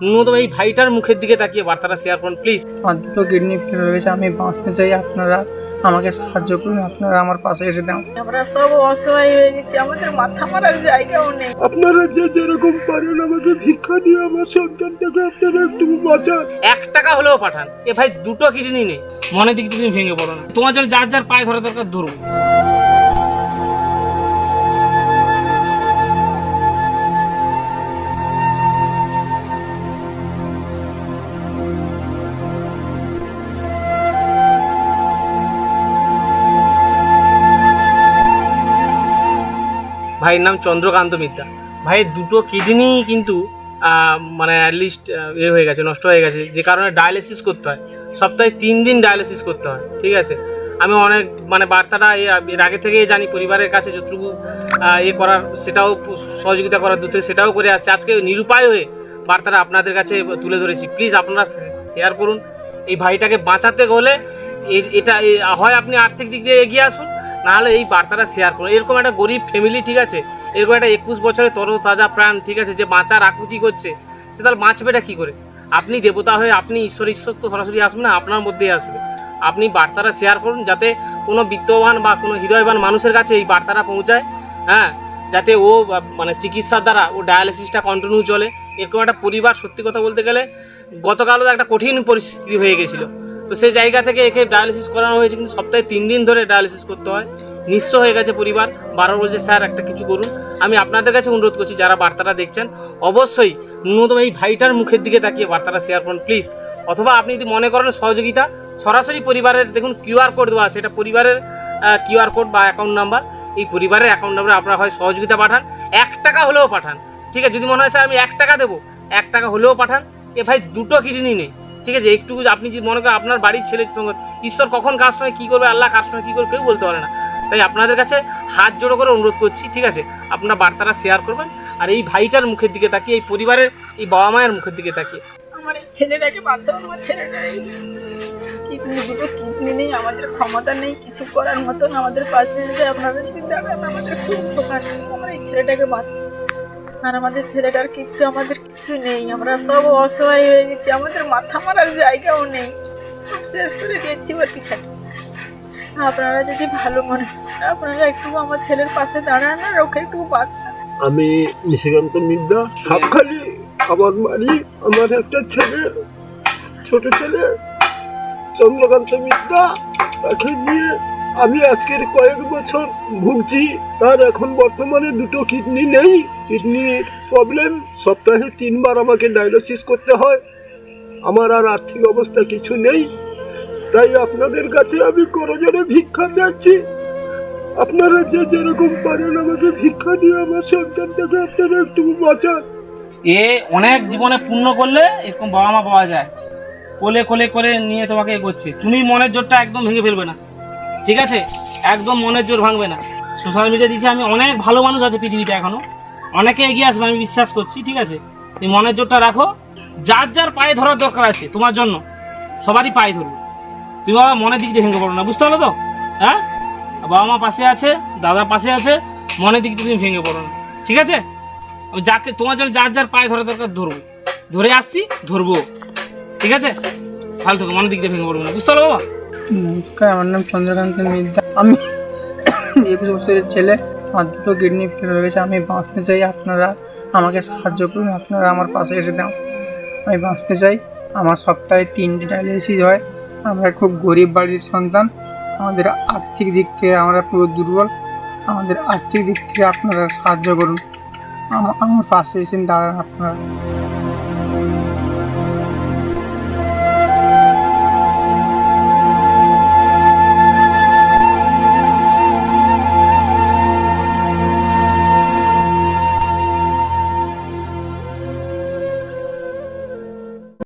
ন্যূনতম এই ভাইটার মুখের দিকে তাকিয়ে বার্তাটা শেয়ার করুন প্লিজ আমার দুটো কিডনি ফেল গেছে আমি বাঁচতে চাই আপনারা আমাকে সাহায্য করুন আপনারা আমার পাশে এসে দাও আমরা সব অসহায় হয়ে গেছি আমাদের মাথা মারার জায়গাও নেই। আপনারা যে যেরকম পারেন আমাকে ভিক্ষা দিয়ে আমার সন্তানটাকে আপনারা একটু বাঁচান। এক টাকা হলেও পাঠান। এ ভাই দুটো কিডনি নেই মনের দিক থেকে তুমি ভেঙে পড়ো না। তোমার জন্য যার যার পায়ে ধরা দরকার ধরবো ভাইয়ের নাম চন্দ্রকান্ত মিত্রা। ভাইয়ের দুটো কিডনি কিন্তু মানে অ্যাটলিস্ট ইয়ে হয়ে গেছে, নষ্ট হয়ে গেছে, যে কারণে ডায়ালিসিস করতে হয়। সপ্তাহে তিন দিন ডায়ালিসিস করতে হয়, ঠিক আছে? আমি অনেক মানে বার্তাটা এর আগে থেকেই জানি, পরিবারের কাছে যতটুকু ইয়ে করার, সেটাও সহযোগিতা করার দূর থেকে সেটাও করে আসছে। আজকে নিরুপায় হয়ে বার্তাটা আপনাদের কাছে তুলে ধরেছি। প্লিজ আপনারা শেয়ার করুন। এই ভাইটাকে বাঁচাতে হলে এটা হয় আপনি আর্থিক দিক দিয়ে এগিয়ে আসুন। নাহলে এই বার্তাটা শেয়ার করুন এরকম একটা গরিব ফ্যামিলি ঠিক আছে? এরকম একটা একুশ বছরের তর তাজা প্রাণ, ঠিক আছে, যে বাঁচার আকুতি করছে, সে তাহলে বাঁচবেটা কী করে? আপনি দেবতা হয়ে আপনি ঈশ্বর ঈশ্বর তো সরাসরি আসবে না? আপনার মধ্যেই আসবে। আপনি বার্তাটা শেয়ার করুন, যাতে কোনো বিত্তবান বা কোনো হৃদয়বান মানুষের কাছে এই বার্তাটা পৌঁছায় হ্যাঁ? যাতে ও মানে চিকিৎসার দ্বারা ও ডায়ালিসিসটা কন্টিনিউ চলে। এরকম একটা পরিবার, সত্যি কথা বলতে গেলে, গতকালও একটা কঠিন পরিস্থিতি হয়ে গেছিল। তো সেই জায়গা থেকে একে ডায়ালিসিস করানো হয়েছে, কিন্তু সপ্তাহে তিন দিন ধরে ডায়ালিসিস করতে হয়। নিঃস্ব হয়ে গেছে পরিবার। বারবার বলছে, স্যার, একটা কিছু করুন। আমি আপনাদের কাছে অনুরোধ করছি, যারা বার্তাটা দেখছেন, অবশ্যই ন্যূনতম এই ভাইটার মুখের দিকে তাকিয়ে বার্তাটা শেয়ার করুন প্লিজ অথবা আপনি যদি মনে করেন সহযোগিতা, সরাসরি পরিবারের, দেখুন কিউআর কোড দেওয়া আছে। এটা পরিবারের কিউআর কোড বা অ্যাকাউন্ট নাম্বার এই পরিবারের অ্যাকাউন্ট নাম্বারে আপনারা হয় সহযোগিতা পাঠান। এক টাকা হলেও পাঠান। ঠিক আছে? যদি মনে হয়, স্যার, আমি এক টাকা দেবো। এক টাকা হলেও পাঠান। এ ভাই, দুটো কিডনি নেই। ঠিক আছে একটু আপনি যদি মনে করেন আপনার বাড়ির ছেলের সঙ্গে, ঈশ্বর কখন কার সঙ্গে কী করবে, আল্লাহ কার সঙ্গে কী করবে, কেউ বলতে পারে না। তাই আপনাদের কাছে হাত জোড়ো করে অনুরোধ করছি, ঠিক আছে? আপনারা বার্তাটা শেয়ার করবেন, আর এই ভাইটার মুখের দিকে তাকিয়ে, এই পরিবারের, এই বাবা মায়ের মুখের দিকে তাকিয়ে। আমার এই ছেলেটাকে বাঁচাও, আমার ছেলেটা কিডনি, দুটো কিডনি নেই, আমাদের ক্ষমতা নেই, কিছু করার মতন আমাদের পাশে যদি দেবেন আমাদের খুব উপকার। আমার এই ছেলেটাকে বাঁচাও। আর আমাদের ছেলেটার কিচ্ছু, আমাদের কিছু নেই। আমরা সব অসহায় হয়ে গেছি। আমাদের মাথা মারার জায়গাও নেই। সব শেষ করে দিয়েছি ওর পিছনে। আপনারা যদি ভালো মনে আপনারা একটু আমার ছেলের পাশে দাঁড়ান আর ওকে একটু বাঁচান। আমি নিশিকান্ত মিদ্যা সাপখালি আমার বাড়ি আমার একটা ছেলে, ছোট ছেলে, চন্দ্রকান্ত মিদ্যা তাকে নিয়ে আমি আজকের কয়েক বছর ভুগছি তার এখন বর্তমানে দুটো কিডনি নেই। কিডনির প্রবলেম সপ্তাহে তিনবার আমাকে ডায়ালিসিস করতে হয়। আমার আর আর্থিক অবস্থা কিছু নেই। তাই আপনাদের কাছে আমি করজনে ভিক্ষা চাচ্ছি। আপনারা যে যেরকম পারেন আমাকে ভিক্ষা দিয়ে আমার সন্তানটাকে আপনারা একটু বাঁচান। এ অনেক জীবনে পূর্ণ করলে এরকম বাবা মা পাওয়া যায়। কোলে কোলে করে নিয়ে তোমাকে এ করছে তুমি মনের জোরটা একদম ভেঙে ফেলবে না। ঠিক আছে? একদম মনের জোর ভাঙবে না। সোশ্যাল মিডিয়া দিচ্ছে আমি, অনেক ভালো মানুষ আছে পৃথিবীতে এখনও। অনেকে এগিয়ে আসবে, আমি বিশ্বাস করছি, ঠিক আছে? তুমি মনের জোরটা রাখো। যার যার পায়ে ধরার দরকার আছে, তোমার জন্য। সবারই পায়ে ধরবে। তুমি বাবা মনের দিক দিয়ে ভেঙে পড়ো না, বুঝতে পারল তো? হ্যাঁ? বাবা মা পাশে আছে, দাদা পাশে আছে, মনের দিক দিয়ে তুমি ভেঙে পড়ো না। ঠিক আছে? যাকে, তোমার জন্য যার যার পায়ে ধরা দরকার, ধরবো। ধরে আসছি, ধরবো। ঠিক আছে? থাকো মনের দিক ভেঙে পড়ব না বুঝতে পারল বাবা? নমস্কার আমার নাম চন্দ্রকান্ত মিদ্যা আমি একুশ বছরের ছেলে আমার দুটো কিডনি ফেল হয়ে গেছে। আমি বাঁচতে চাই, আপনারা আমাকে সাহায্য করুন, আপনারা আমার পাশে এসে দাও আমি বাঁচতে চাই। আমার সপ্তাহে তিনটে ডায়ালিসিস হয়। আমরা খুব গরিব বাড়ির সন্তান। আমাদের আর্থিক দিক থেকে আমরা পুরো দুর্বল। আমাদের আর্থিক দিক থেকে আপনারা সাহায্য করুন। আমার পাশে এসে দাঁড়ান আপনারা।